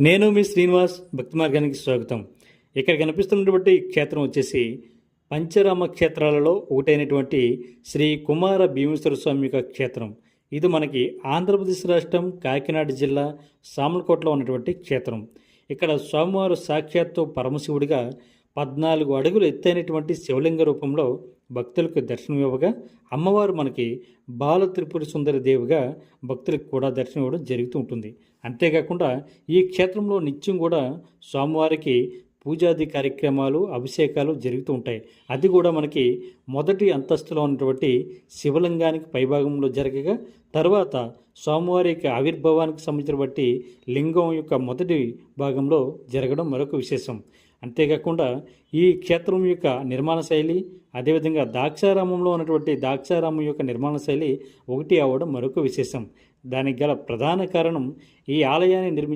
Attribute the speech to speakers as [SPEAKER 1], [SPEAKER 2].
[SPEAKER 1] నేను మీ శ్రీనివాస్ భక్తి మార్గానికి స్వాగతం. ఇక్కడ కనిపిస్తున్నటువంటి క్షేత్రం వచ్చేసి పంచరామ క్షేత్రాలలో ఒకటైనటువంటి శ్రీ కుమార భీమేశ్వర స్వామి యొక్క క్షేత్రం. ఇది మనకి ఆంధ్రప్రదేశ్ రాష్ట్రం కాకినాడ జిల్లా సామలకోటలో ఉన్నటువంటి క్షేత్రం. ఇక్కడ స్వామివారు సాక్షాత్తు పరమశివుడిగా పద్నాలుగు అడుగులు ఎత్తైనటువంటి శివలింగ రూపంలో భక్తులకు దర్శనం ఇవ్వగా అమ్మవారు మనకి బాల త్రిపుర సుందరి దేవిగా భక్తులకు కూడా దర్శనం ఇవ్వడం జరుగుతూ ఉంటుంది. అంతేకాకుండా ఈ క్షేత్రంలో నిత్యం కూడా స్వామివారికి పూజాది కార్యక్రమాలు అభిషేకాలు జరుగుతూ ఉంటాయి. అది కూడా మనకి మొదటి అంతస్తులో ఉన్నటువంటి శివలింగానికి పైభాగంలో జరగగా తర్వాత స్వామివారి యొక్క ఆవిర్భావానికి సంబంధించిన బట్టి లింగం యొక్క మొదటి భాగంలో జరగడం మరొక విశేషం. అంతేకాకుండా ఈ క్షేత్రం యొక్క నిర్మాణ శైలి అదేవిధంగా దాక్షారామంలో ఉన్నటువంటి దాక్షారామం యొక్క నిర్మాణ శైలి ఒకటి అవ్వడం మరొక విశేషం. దానికి గల ప్రధాన కారణం ఈ ఆలయాన్ని నిర్మి